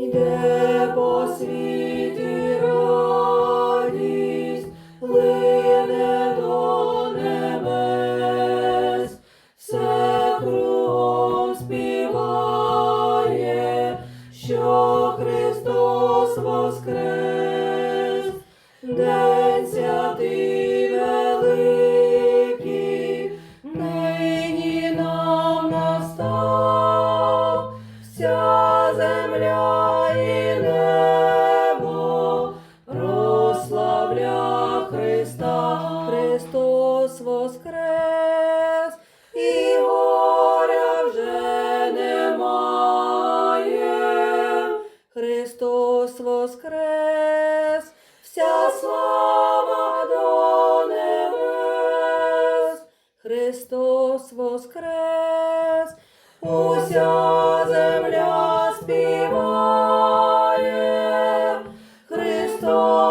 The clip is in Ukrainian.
Йде по світі радість, все кругом співає, що Христос воскрес, Христос воскрес, і горя вже Христос воскрес, вся слава до Христос воскрес, уся Христос